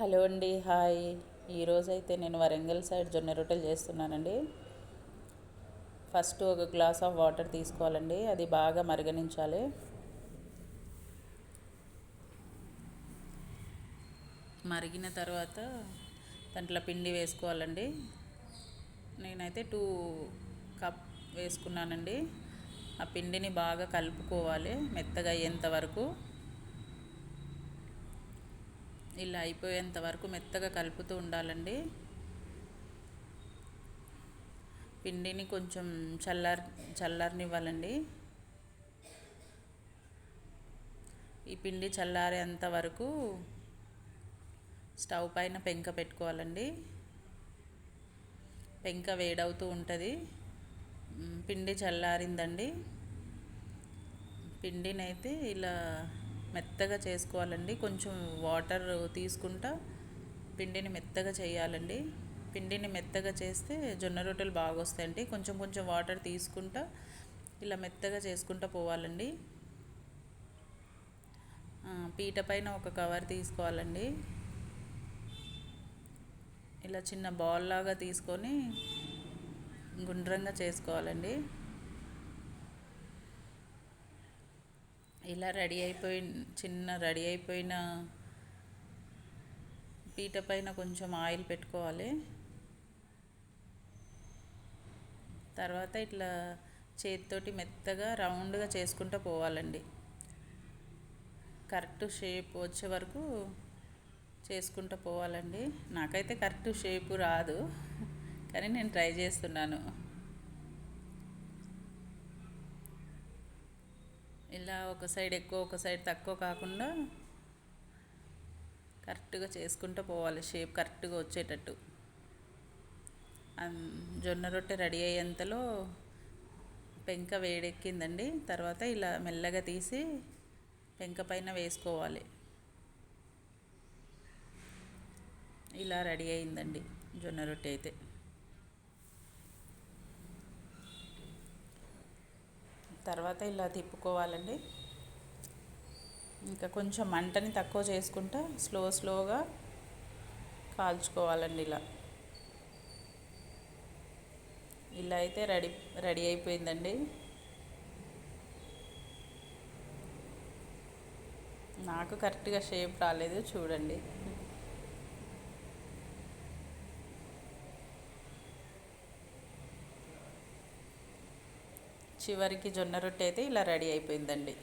Hello అండి hi. ఈరోజైతే నేను వరంగల్ సైడ్ జొన్న రొట్టెలు చేస్తున్నానండి. ఫస్ట్ ఒక గ్లాస్ ఆఫ్ వాటర్ తీసుకోవాలండి అది బాగా మరగనించాలి. మరిగిన తర్వాత దాంట్లో పిండి వేసుకోవాలండి. నేనైతే టూ కప్ వేసుకున్నానండి. ఆ పిండిని బాగా కలుపుకోవాలి మెత్తగా అయ్యేంత వరకు. ఇలా అయిపోయేంత వరకు మెత్తగా కలుపుతూ ఉండాలండి. పిండిని కొంచెం చల్లార్ చల్లారనివ్వాలండి. ఈ పిండి చల్లారేంత వరకు స్టవ్ పైన పెంక పెట్టుకోవాలండి. పెంక వేడవుతూ ఉంటుంది. పిండి చల్లారిందండి. పిండినైతే ఇలా మెత్తగా చేసుకోవాలండి. కొంచెం వాటర్ తీసుకుంటా పిండిని మెత్తగా చేయాలండి. పిండిని మెత్తగా చేస్తే జొన్న రొట్టెలు బాగా వస్తాయండి కొంచెం కొంచెం వాటర్ తీసుకుంటా ఇలా మెత్తగా చేసుకుంటూ పోవాలండి. పీట పైన ఒక కవర్ తీసుకోవాలండి. ఇలా చిన్న బాల్ లాగా తీసుకొని గుండ్రంగా చేసుకోవాలండి. ఇలా రెడీ అయిపోయి చిన్న రెడీ అయిపోయిన పీట పైన కొంచెం ఆయిల్ పెట్టుకోవాలి. తర్వాత ఇట్లా చేతితోటి మెత్తగా రౌండ్గా చేసుకుంటూ పోవాలండి. కరెక్ట్ షేప్ వచ్చే వరకు చేసుకుంటూ పోవాలండి. నాకైతే కరెక్ట్ షేపు రాదు కానీ నేను ట్రై చేస్తున్నాను. ఇలా ఒక సైడ్ ఎక్కువ ఒక సైడ్ తక్కువ కాకుండా కరెక్ట్గా చేసుకుంటూ పోవాలి. షేప్ కరెక్ట్గా వచ్చేటట్టు. జొన్న రొట్టె రెడీ అయ్యేంతలో పెంక వేడెక్కిందండి. తర్వాత ఇలా మెల్లగా తీసి పెంక పైన వేసుకోవాలి. ఇలా రెడీ అయిందండి జొన్న రొట్టె అయితే. తర్వాత ఇలా తిప్పుకోవాలండి. ఇంకా కొంచెం మంటని తక్కువ చేసుకుంటా స్లో స్లోగా కాల్చుకోవాలండి ఇలా. ఇలా అయితే రెడీ రెడీ అయిపోయిందండి. నాకు కరెక్ట్గా షేప్ రాలేదు చూడండి. చివరికి జొన్న రొట్టె అయితే ఇలా రెడీ అయిపోయిందండి.